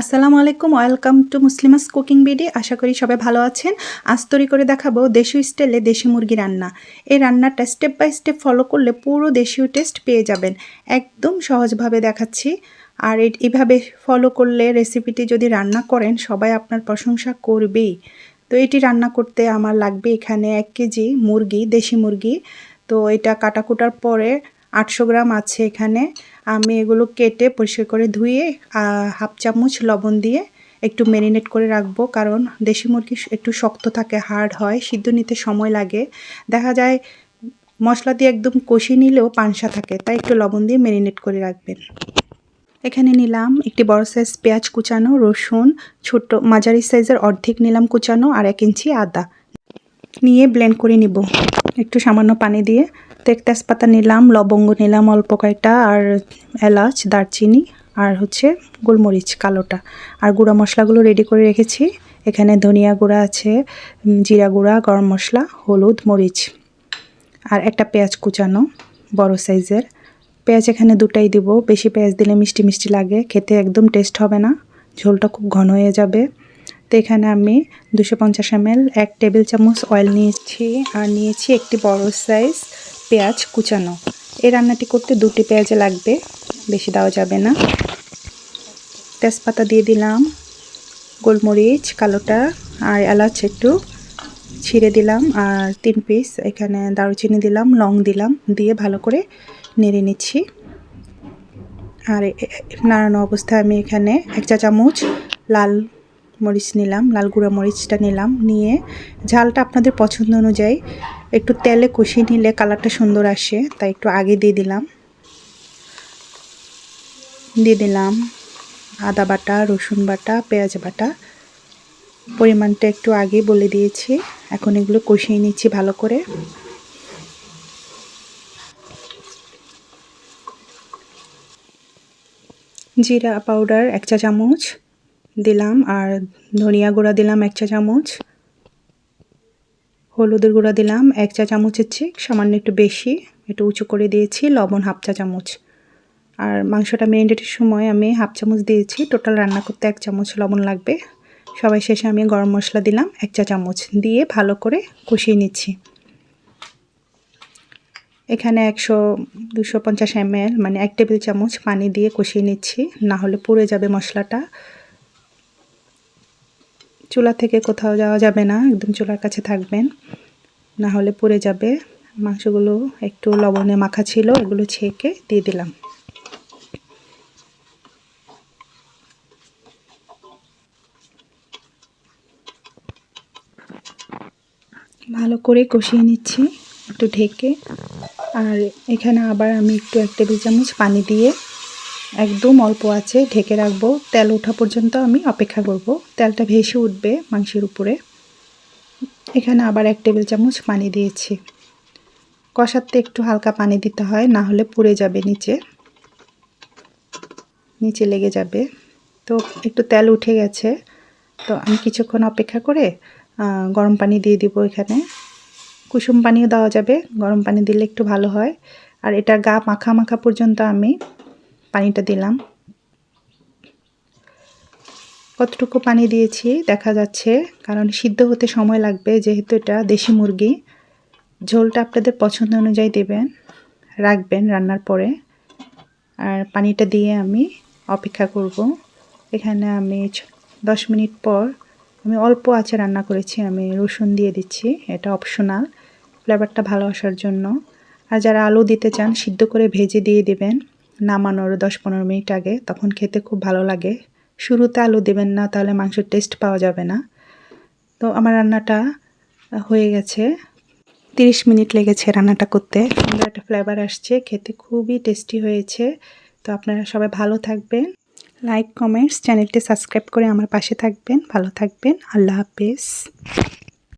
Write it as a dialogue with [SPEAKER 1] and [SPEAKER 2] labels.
[SPEAKER 1] আসসালামু আলাইকুম, welcome to Muslima's cooking BD. আশা করি সবাই ভালো আছেন। আজ তৈরি করে দেখাবো দেশীয় স্টাইলে দেশি মুরগি রান্না। এই রান্নাটা স্টেপ বাই স্টেপ ফলো করলে পুরো দেশীয় টেস্ট পেয়ে যাবেন। একদম সহজভাবে দেখাচ্ছি। আর এইভাবে ফলো করলে রেসিপিটি যদি রান্না করেন, সবাই আপনার প্রশংসা করবেই। তো এটি রান্না করতে আমার লাগবে এখানে এক কেজি মুরগি, দেশি মুরগি। তো এটা কাটাকুটার পরে আটশো গ্রাম আছে এখানে। আমি এগুলো কেটে পরিষ্কার করে ধুয়ে হাফ চামচ লবণ দিয়ে একটু ম্যারিনেট করে রাখব, কারণ দেশি মুরগি একটু শক্ত থাকে হার্ড হয়, সিদ্ধ নিতে সময় লাগে। দেখা যায় মশলা দিয়ে একদম কষিয়ে নিলেও পানসা থাকে, তাই একটু লবণ দিয়ে ম্যারিনেট করে রাখবেন। এখানে নিলাম একটি বড় সাইজ পেঁয়াজ কুচানো, রসুন ছোট মাঝারি সাইজের অর্ধেক নিলাম কুচানো, আর এক ইঞ্চি আদা। নিয়ে ব্লেন্ড করে নিব। একটু সামান্য পানি দিয়ে এক তেজপাতা নিলাম, লবঙ্গ নিলাম অল্প কয়টা, আর এলাচ, দারচিনি, আর হচ্ছে গোলমরিচ কালোটা। আর গুঁড়া মশলাগুলো রেডি করে রেখেছি। এখানে ধনিয়া গুঁড়া আছে জিরা গুঁড়া, গরম মশলা, হলুদ, মরিচ, আর একটা পেঁয়াজ কুচানো, বড় সাইজের। পেঁয়াজ এখানে দুটাই দিব। বেশি পেঁয়াজ দিলে মিষ্টি মিষ্টি লাগে, খেতে একদম টেস্ট হবে না, ঝোলটা খুব ঘন হয়ে যাবে। তো এখানে আমি দুশো পঞ্চাশ এমএল এক টেবিল চামচ অয়েল নিয়েছি, আর নিয়েছি একটি বড় সাইজ পেঁয়াজ কুচানো। এই রান্নাটি করতে দুটি পেঁয়াজ লাগবে, বেশি দেওয়া যাবে না। তেজপাতা দিয়ে দিলাম, গোলমরিচ, কালোটা আর এলাচ একটু ছিঁড়ে দিলাম আর তিন পিস এখানে দারুচিনি দিলাম, লং দিলাম, দিয়ে ভালো করে নেড়ে নিচ্ছি। আর নাড়ানো অবস্থায় আমি এখানে এক চা চামচ লাল মরিচ নিলাম, লাল গুঁড়া মরিচটা নিলাম, নিয়ে ঝালটা আপনাদের পছন্দ অনুযায়ী একটু তেলে কষিয়ে নিলে কালারটা সুন্দর আসে, তাই একটু আগে দিয়ে দিলাম। দিয়ে দিলাম আদা বাটা, রসুন বাটা, পেঁয়াজ বাটা। পরিমাণটা একটু আগে বলে দিয়েছি, এখন এগুলো কষিয়ে নিচ্ছি ভালো করে। জিরা পাউডার এক চা চামচ দিলাম আর ধনিয়া গুঁড়া দিলাম এক চা চামচ। হলুদের গুঁড়া দিলাম এক চা চামচের চেয়ে সামান্য একটু বেশি, একটু উঁচু করে দিয়েছি, লবণ হাফ চা চামচ। আর মাংসটা মেরিনেটের সময় আমি হাফ চামচ দিয়েছি টোটাল রান্না করতে এক চামচ লবণ লাগবে। সবাই শেষে আমি গরম মশলা দিলাম এক চা চামচ, দিয়ে ভালো করে কষিয়ে নিচ্ছি। এখানে একশো, দুশো পঞ্চাশ এমএল মানে এক টেবিল চামচ পানি দিয়ে কষিয়ে নিচ্ছি না হলে পুড়ে যাবে মশলাটা। চুলা থেকে কোথাও যাওয়া যাবে না, একদম চুলার কাছে থাকবেন। না হলে পুড়ে যাবে। মাংসগুলো একটু লবণে মাখা ছিল, এগুলো ছেঁকে দিয়ে দিলাম। ভালো করে কষিয়ে নিচ্ছি, একটু ঢেকে। আর এখানে আবার আমি একটু এক টেবিল চামচ পানি দিয়ে একদম অল্প আছে, ঢেকে রাখব। তেল ওঠা পর্যন্ত আমি অপেক্ষা করব। তেলটা ভেসে উঠবে মাংসের উপরে। এখানে আবার এক টেবিল চামচ পানি দিয়েছি। কষাতে একটু হালকা পানি দিতে হয়, না হলে পুড়ে যাবে নিচে। নিচে লেগে যাবে। তো একটু তেল উঠে গেছে। তো আমি কিছুক্ষণ অপেক্ষা করে গরম পানি দিয়ে দিব এখানে। কুসুম পানিও দেওয়া যাবে, গরম পানি দিলে একটু ভালো হয়। আর এটা গা মাখা মাখা পর্যন্ত আমি পানিটা দিলাম। কতটুকু পানি দিয়েছি দেখা যাচ্ছে, কারণ সিদ্ধ হতে সময় লাগবে, যেহেতু এটা দেশি মুরগি। ঝোলটা আপনাদের পছন্দ অনুযায়ী দেবেন, রাখবেন রান্নার পরে। আর পানিটা দিয়ে আমি অপেক্ষা করব। এখানে আমি দশ মিনিট পর আমি অল্প আছে রান্না করেছি, আমি রসুন দিয়ে দিচ্ছি, এটা অপশনাল ফ্লেভারটা ভালো আসার জন্য। আর যারা আলু দিতে চান, সিদ্ধ করে ভেজে দিয়ে দেবেন। নামানোর দশ পনেরো মিনিট আগে, তখন খেতে খুব ভালো লাগে। শুরুতে আলু দেবেন না, তাহলে মাংসের টেস্ট পাওয়া যাবে না। তো আমার রান্নাটা হয়ে গেছে। তিরিশ মিনিট লেগেছে রান্নাটা করতে। সুন্দর একটা ফ্লেভার আসছে, খেতে খুবই টেস্টি হয়েছে। তো আপনারা সবাই ভালো থাকবেন। লাইক কমেন্টস চ্যানেলটি সাবস্ক্রাইব করে আমার পাশে থাকবেন। ভালো থাকবেন। আল্লাহ হাফেজ।